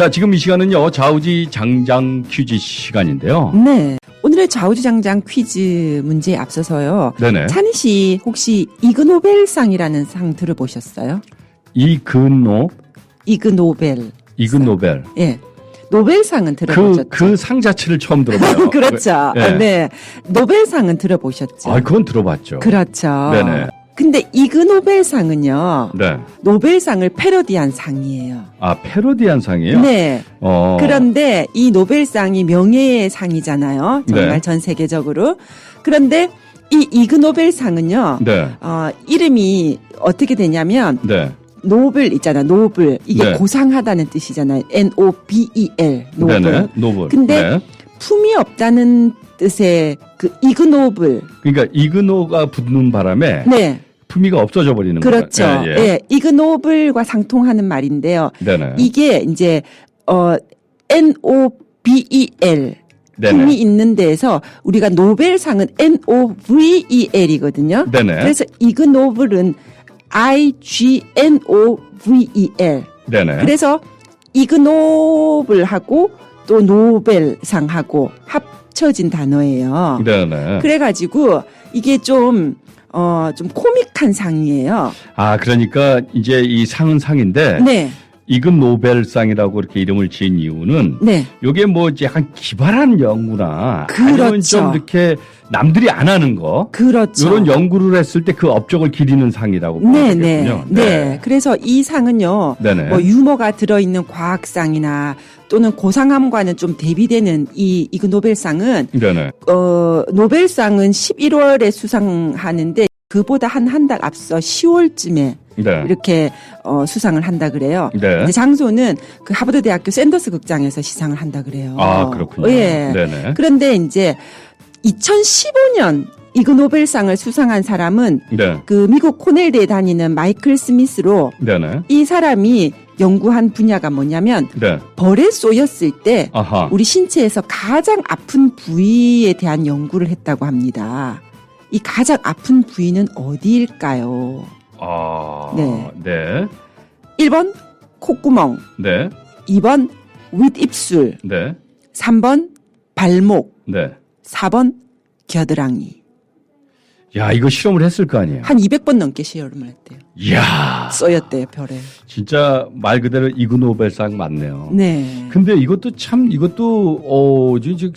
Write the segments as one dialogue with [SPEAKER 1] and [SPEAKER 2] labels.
[SPEAKER 1] 자, 지금 이 시간은요, 좌우지 장장 퀴즈 시간인데요.
[SPEAKER 2] 네. 오늘의 좌우지장장 퀴즈 문제에 앞서서요.
[SPEAKER 1] 네네.
[SPEAKER 2] 찬희 씨 혹시 이그노벨상이라는 상 들어보셨어요?
[SPEAKER 1] 이근노,
[SPEAKER 2] 이그노벨.
[SPEAKER 1] 이근노벨.
[SPEAKER 2] 예. 노벨상은
[SPEAKER 1] 그,
[SPEAKER 2] 들어보셨죠?
[SPEAKER 1] 그 상 자체를 처음 들어봐요.
[SPEAKER 2] 그렇죠.
[SPEAKER 1] 예.
[SPEAKER 2] 네. 노벨상은 들어보셨죠?
[SPEAKER 1] 아, 그건 들어봤죠.
[SPEAKER 2] 그렇죠.
[SPEAKER 1] 네네.
[SPEAKER 2] 근데 이그 노벨상은요.
[SPEAKER 1] 네.
[SPEAKER 2] 노벨상을 패러디한 상이에요.
[SPEAKER 1] 아, 패러디한 상이에요?
[SPEAKER 2] 네.
[SPEAKER 1] 어.
[SPEAKER 2] 그런데 이 노벨상이 명예의 상이잖아요. 정말
[SPEAKER 1] 네.
[SPEAKER 2] 전 세계적으로. 그런데 이 이그 노벨상은요.
[SPEAKER 1] 네.
[SPEAKER 2] 어, 이름이 어떻게 되냐면
[SPEAKER 1] 네.
[SPEAKER 2] 노벨 있잖아. 노벨. 이게
[SPEAKER 1] 네.
[SPEAKER 2] 고상하다는 뜻이잖아요. N O B E L. 노벨.
[SPEAKER 1] 네네. 노블.
[SPEAKER 2] 근데
[SPEAKER 1] 네.
[SPEAKER 2] 품이 없다는 뜻의 그 이그노벨.
[SPEAKER 1] 그러니까 이근노가 붙는 바람에
[SPEAKER 2] 네.
[SPEAKER 1] 품위가 없어져 버리는
[SPEAKER 2] 그렇죠.
[SPEAKER 1] 거예요.
[SPEAKER 2] 예,
[SPEAKER 1] 예, 예.
[SPEAKER 2] 이그노벨과 상통하는 말인데요.
[SPEAKER 1] 네네.
[SPEAKER 2] 이게 이제 어 N O B E L
[SPEAKER 1] 네네.
[SPEAKER 2] 품이 있는 데에서 우리가 노벨상은 N O V E L이거든요.
[SPEAKER 1] 네네.
[SPEAKER 2] 그래서 이그노벨은 I G N O V E L.
[SPEAKER 1] 네네.
[SPEAKER 2] 그래서 이그노벨하고 또 노벨상하고 합쳐진 단어예요.
[SPEAKER 1] 네네.
[SPEAKER 2] 그래가지고 이게 좀 어, 좀 코믹한 상이에요.
[SPEAKER 1] 아, 그러니까 이제 이 상은 상인데
[SPEAKER 2] 네,
[SPEAKER 1] 이근 노벨상이라고 이렇게 이름을 지은 이유는
[SPEAKER 2] 네.
[SPEAKER 1] 요게 뭐 이제 약간 기발한 연구나 아니면
[SPEAKER 2] 그렇죠.
[SPEAKER 1] 좀 이렇게 남들이 안 하는 거
[SPEAKER 2] 그렇죠.
[SPEAKER 1] 이런 연구를 했을 때 그 업적을 기리는 상이라고 보면
[SPEAKER 2] 네, 네,
[SPEAKER 1] 되겠군요.
[SPEAKER 2] 네. 그래서 이 상은요,
[SPEAKER 1] 네네.
[SPEAKER 2] 뭐 유머가 들어있는 과학상이나 또는 고상함과는 좀 대비되는 이 이그 노벨상은
[SPEAKER 1] 네네.
[SPEAKER 2] 어 노벨상은 11월에 수상하는데 그보다 한 한 달 앞서 10월쯤에
[SPEAKER 1] 네.
[SPEAKER 2] 이렇게 어 수상을 한다 그래요.
[SPEAKER 1] 네.
[SPEAKER 2] 근데 장소는 그 하버드 대학교 샌더스 극장에서 시상을 한다 그래요.
[SPEAKER 1] 아, 그렇군요.
[SPEAKER 2] 예.
[SPEAKER 1] 네네.
[SPEAKER 2] 그런데 이제 2015년 이그 노벨상을 수상한 사람은
[SPEAKER 1] 네.
[SPEAKER 2] 그 미국 코넬대에 다니는 마이클 스미스로
[SPEAKER 1] 네네.
[SPEAKER 2] 이 사람이 연구한 분야가 뭐냐면
[SPEAKER 1] 네.
[SPEAKER 2] 벌에 쏘였을 때
[SPEAKER 1] 아하.
[SPEAKER 2] 우리 신체에서 가장 아픈 부위에 대한 연구를 했다고 합니다. 이 가장 아픈 부위는 어디일까요?
[SPEAKER 1] 아.
[SPEAKER 2] 네.
[SPEAKER 1] 네.
[SPEAKER 2] 1번 콧구멍,
[SPEAKER 1] 네.
[SPEAKER 2] 2번 윗입술,
[SPEAKER 1] 네.
[SPEAKER 2] 3번 발목,
[SPEAKER 1] 네.
[SPEAKER 2] 4번 겨드랑이.
[SPEAKER 1] 야, 이거 실험을 했을 거 아니에요.
[SPEAKER 2] 한 200번 넘게 시험을 했대요.
[SPEAKER 1] 이야.
[SPEAKER 2] 쏘였대요, 별에.
[SPEAKER 1] 진짜 말 그대로 이그 노벨상 맞네요.
[SPEAKER 2] 네.
[SPEAKER 1] 근데 이것도 참 이것도 어 이제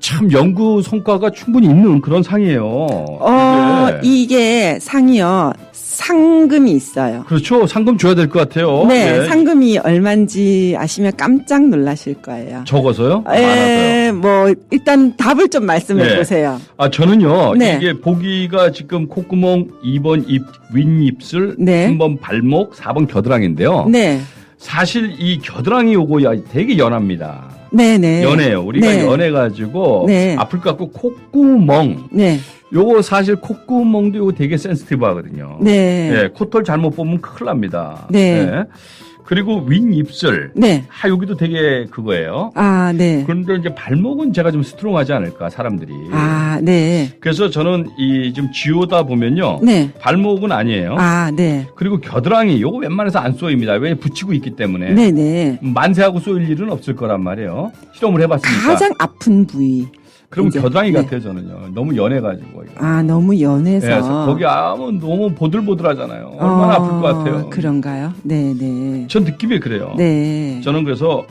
[SPEAKER 1] 참 연구 성과가 충분히 있는 그런 상이에요.
[SPEAKER 2] 어,
[SPEAKER 1] 네.
[SPEAKER 2] 이게 상이요. 상금이 있어요.
[SPEAKER 1] 그렇죠. 상금 줘야 될 것 같아요.
[SPEAKER 2] 네,
[SPEAKER 1] 예.
[SPEAKER 2] 상금이 얼마인지 아시면 깜짝 놀라실 거예요.
[SPEAKER 1] 적어서요? 많아서요.
[SPEAKER 2] 에, 뭐 일단 답을 좀 말씀해
[SPEAKER 1] 네.
[SPEAKER 2] 보세요.
[SPEAKER 1] 아 저는요.
[SPEAKER 2] 네.
[SPEAKER 1] 이게 보기가 지금 콧구멍 2번 입 윗입술,
[SPEAKER 2] 네.
[SPEAKER 1] 3번 발목, 4번 겨드랑이인데요.
[SPEAKER 2] 네,
[SPEAKER 1] 사실 이 겨드랑이 요거야 되게 연합니다.
[SPEAKER 2] 네, 네.
[SPEAKER 1] 연해요. 우리가
[SPEAKER 2] 네.
[SPEAKER 1] 연해가지고
[SPEAKER 2] 네.
[SPEAKER 1] 아플 것 같고 콧구멍
[SPEAKER 2] 네,
[SPEAKER 1] 요거 사실 콧구멍도 요거 되게 센스티브 하거든요.
[SPEAKER 2] 네,
[SPEAKER 1] 예, 코털 잘못 보면 큰일 납니다.
[SPEAKER 2] 네.
[SPEAKER 1] 예. 그리고 윗입술.
[SPEAKER 2] 네.
[SPEAKER 1] 하, 여기도 되게 그거예요.
[SPEAKER 2] 아, 네.
[SPEAKER 1] 그런데 이제 발목은 제가 좀 스트롱하지 않을까, 사람들이.
[SPEAKER 2] 아, 네.
[SPEAKER 1] 그래서 저는 이 좀 지오다 보면요.
[SPEAKER 2] 네.
[SPEAKER 1] 발목은 아니에요.
[SPEAKER 2] 아, 네.
[SPEAKER 1] 그리고 겨드랑이, 요거 웬만해서 안 쏘입니다. 왜 붙이고 있기 때문에.
[SPEAKER 2] 네, 네.
[SPEAKER 1] 만세하고 쏘일 일은 없을 거란 말이에요. 실험을 해봤으니까.
[SPEAKER 2] 가장 아픈 부위.
[SPEAKER 1] 그러면
[SPEAKER 2] 이제,
[SPEAKER 1] 겨드랑이
[SPEAKER 2] 네.
[SPEAKER 1] 같아요, 저는요. 너무 연해가지고. 이거.
[SPEAKER 2] 아, 너무 연해서.
[SPEAKER 1] 예, 그래서 거기 아무 너무 보들보들하잖아요. 얼마나 아플 것 같아요.
[SPEAKER 2] 어, 그런가요? 네, 네.
[SPEAKER 1] 전 느낌이 그래요.
[SPEAKER 2] 네.
[SPEAKER 1] 저는 그래서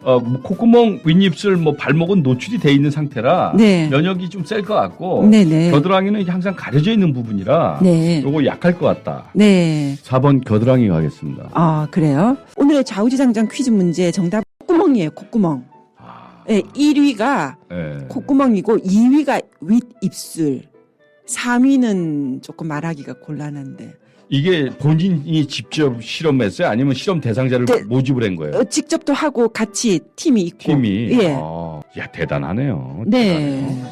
[SPEAKER 1] 어, 뭐 콧구멍, 윗입술, 뭐 발목은 노출이 돼 있는 상태라
[SPEAKER 2] 네.
[SPEAKER 1] 면역이 좀 셀 것 같고
[SPEAKER 2] 네, 네.
[SPEAKER 1] 겨드랑이는 항상 가려져 있는 부분이라
[SPEAKER 2] 네.
[SPEAKER 1] 요거 약할 것 같다.
[SPEAKER 2] 네.
[SPEAKER 1] 4번 겨드랑이 가겠습니다.
[SPEAKER 2] 아, 그래요? 오늘의 좌우지장장 퀴즈 문제 정답 콧구멍이에요, 콧구멍.
[SPEAKER 1] 아,
[SPEAKER 2] 네, 1위가
[SPEAKER 1] 예.
[SPEAKER 2] 콧구멍이고 2위가 윗입술. 3위는 조금 말하기가 곤란한데.
[SPEAKER 1] 이게 본인이 직접 실험했어요? 아니면 실험 대상자를
[SPEAKER 2] 네.
[SPEAKER 1] 모집을 한 거예요?
[SPEAKER 2] 어, 직접도 하고 같이 팀이 있고.
[SPEAKER 1] 팀이
[SPEAKER 2] 예.
[SPEAKER 1] 아, 야 대단하네요.
[SPEAKER 2] 네.
[SPEAKER 1] 대단해요.